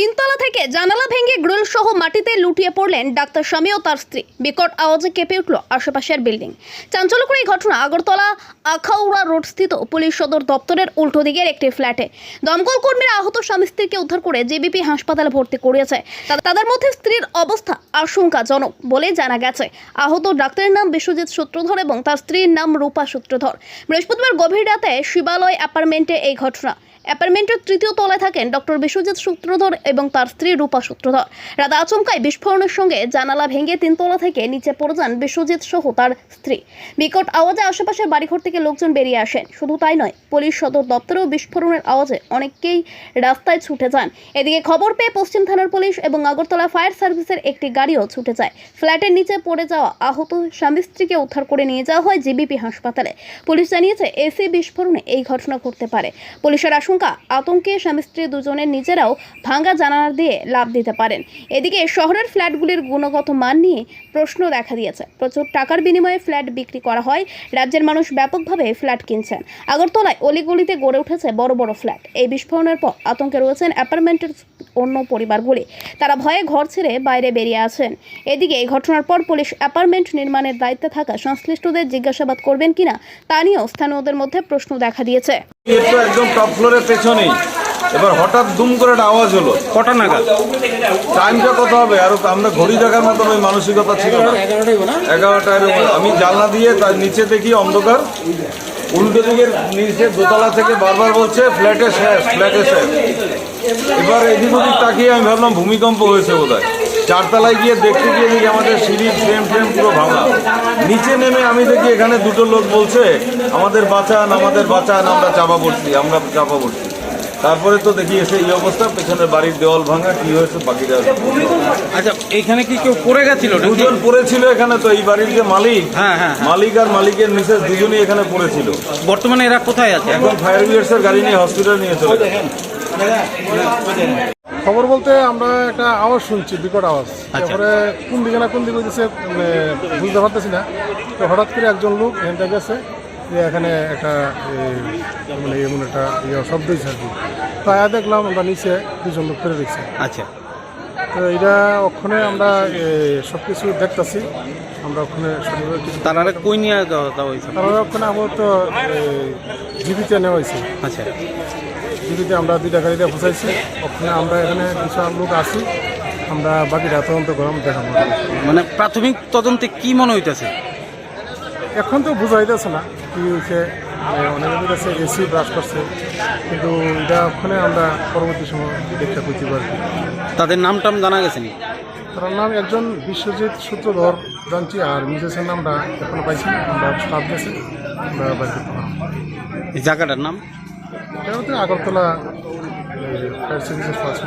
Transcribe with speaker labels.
Speaker 1: তিনতলা থেকে জানালা ভেঙে গ্রিল সহ মাটিতে লুটিয়ে পড়লেন ডাক্তার স্বামী ও তার স্ত্রী। বিকট আওয়াজে কেঁপে উঠল আশেপাশের বিল্ডিং। চাঞ্চল্যকর এই ঘটনা আগরতলা আখাউড়া রোড স্থিত পুলিশ সদর দপ্তরের উল্টো দিকের একটি ফ্ল্যাটে। দমকল কর্মীরা আহত স্বামী স্ত্রীকে উদ্ধার করে জেবিপি হাসপাতালে ভর্তি করিয়েছে। তাদের মধ্যে স্ত্রীর অবস্থা আশঙ্কাজনক বলে জানা গেছে। আহত ডাক্তারের নাম বিশ্বজিৎ সূত্রধর এবং তার স্ত্রীর নাম রূপা সূত্রধর। বৃহস্পতিবার গভীর রাতে শিবালয় অ্যাপার্টমেন্টে এই ঘটনা। অ্যাপার্টমেন্টের তৃতীয় তলায় থাকেন ডক্টর বিশ্বজিৎ সূত্রধর এবং তার স্ত্রী রূপা সূত্রধর। রাত আচমকায় বিস্ফোরণের সঙ্গে জানালা ভেঙে তিনতলা থেকে নিচে পড়ে যান বিশ্বজিৎ সহ তার স্ত্রী। বিকট আওয়াজে আশেপাশের বাড়িঘর থেকে লোকজন বেরিয়ে আসেন। শুধু তাই নয়, পুলিশ সদর দপ্তরেও বিস্ফোরণের আওয়াজে অনেককেই রাস্তায় ছুটে যান। এদিকে খবর পেয়ে পশ্চিম থানার পুলিশ এবং আগরতলা ফায়ার সার্ভিসের একটি গাড়িও ছুটে যায়। ফ্ল্যাটের নিচে পড়ে যাওয়া আহত স্বামী স্ত্রীকে উদ্ধার করে নিয়ে যাওয়া হয় জিবিপি হাসপাতালে। পুলিশ জানিয়েছে, এসি বিস্ফোরণে এই ঘটনা ঘটতে পারে। পুলিশের আশঙ্কা আতঙ্কে স্বামী স্ত্রী দুজনের নিজেরাও ভাঙ্গা জানালা দিয়ে লাভ দিতে পারেন। এদিকে শহরের ফ্ল্যাটগুলির গুণগত মান নিয়ে প্রশ্ন দেখা দিয়েছে। প্রচুর টাকার বিনিময়ে ফ্ল্যাট বিক্রি করা হয়। রাজ্যের মানুষ ব্যাপকভাবে ফ্ল্যাট কিনছেন। আগরতলায় অলিগলিতে গড়ে উঠেছে বড় বড় ফ্ল্যাট। এই বিস্ফোরণের পর আতঙ্কে রয়েছেন অ্যাপার্টমেন্টের অন্য পরিবারগুলি। তারা ভয়ে ঘর ছেড়ে বাইরে বেরিয়ে আছেন। এদিকে এই ঘটনার পর পুলিশ অ্যাপার্টমেন্ট নির্মাণের দায়িত্বে থাকা সংশ্লিষ্টদের জিজ্ঞাসাবাদ করবেন কিনা তা নিয়েও স্থানীয়দের মধ্যে প্রশ্ন দেখা দিয়েছে।
Speaker 2: তো একদম টপ ফ্লোরের পেছনেই। এবার হঠাৎ দুম করে একটা আওয়াজ হলো
Speaker 3: কটা নাগাদ?
Speaker 2: টাইমটা কত হবে? আর আমরা ঘড়ি দেখার মতন ওই মানসিকতা ছিল না। এগারোটা এরকম। আমি জানলা দিয়ে তার নিচে দেখি অন্ধকার। উল্টো দিকের নিচে দোতলা থেকে বারবার বলছে ফ্ল্যাটে শেষ ফ্ল্যাটে শেষ। এবার এদিক ওদিক তাকিয়ে আমি ভাবলাম ভূমিকম্প হয়েছে বোধ হয় চারতলায় গিয়ে দেখতে গিয়ে দেখি আমাদের সিঁড়ির ফ্রেম ফ্রেম পুরো ভাঙা। নিচে নেমে আমি দেখি এখানে দুটো লোক বলছে আমাদের বাঁচান আমাদের বাঁচান আমরা চাপা পড়ছি আমরা চাপা পড়ছি তারপরে তো দেখি এসে এই অবস্থা পেছনের বাড়ির দেওয়াল ভাঙা কি হয়েছে বাকিটা?
Speaker 3: আচ্ছা এখানে কি কেউ পড়ে গেছিল
Speaker 2: দুজন পড়েছিল এখানে তো এই বাড়ির যে মালিক
Speaker 3: হ্যাঁ হ্যাঁ হ্যাঁ।
Speaker 2: মালিক আর মালিকের মিসেস দুজনই এখানে পড়েছিল।
Speaker 3: বর্তমানে এরা কোথায় আছে?
Speaker 2: এখন ফায়ার ব্রিগেডসের গাড়ি নিয়ে হসপিটাল নিয়ে চলে।
Speaker 4: খবর বলতে আমরা একটা আওয়াজ শুনছি বিকট আওয়াজ।
Speaker 3: আচ্ছা।
Speaker 4: তারপরে কোন দিকে না কোন দিকে হইতেছে মানে বুঝতে পারতেছি না। তো হঠাৎ করে একজন লোক এখানটা গেছে যে এখানে একটা মানে এমন একটা ইয়ে শব্দ হয়েছে আর কি। তো আয়া দেখলাম আমরা নিচে দুজন লোক ফেলে দিচ্ছে
Speaker 3: আচ্ছা।
Speaker 4: তো এটা ওখানে আমরা সব কিছু দেখতেছি। আমরা ওখানে
Speaker 3: তারা কই নিয়ে যাওয়া যাওয়া হয়েছে
Speaker 4: তারপরে ওখানে আপাতত জীবিতে নেওয়া হয়েছে
Speaker 3: আচ্ছা।
Speaker 4: জীবিতে আমরা দুইটা গাড়িতে ফসাইছি ওখানে আমরা এখানে কিছু লোক আছি। আমরা বাকিটা তদন্ত করলাম দেখাবো।
Speaker 3: মানে প্রাথমিক তদন্তে কি মনে হইতেছে?
Speaker 4: এখন তো বোঝা যাইতেছে না কি হয়েছে মানে অনেকের কাছে এসি ব্রাশ করছে। কিন্তু এটা ওখানে আমরা পরবর্তী সময় দেখতে করতে পারি
Speaker 3: তাদের নাম টাম জানা গেছে
Speaker 4: তার নাম একজন বিশ্বজিৎ সূত্রধর জানছি আর মিসেসের নামটা এখনও পাইছি আমরা স্টাফ গেছে আমরা বাড়ি করতে পারলাম
Speaker 3: এই জায়গাটার নাম?
Speaker 4: এটা হচ্ছে আগরতলা ফায়ার সার্ভিসের ফার্স্ট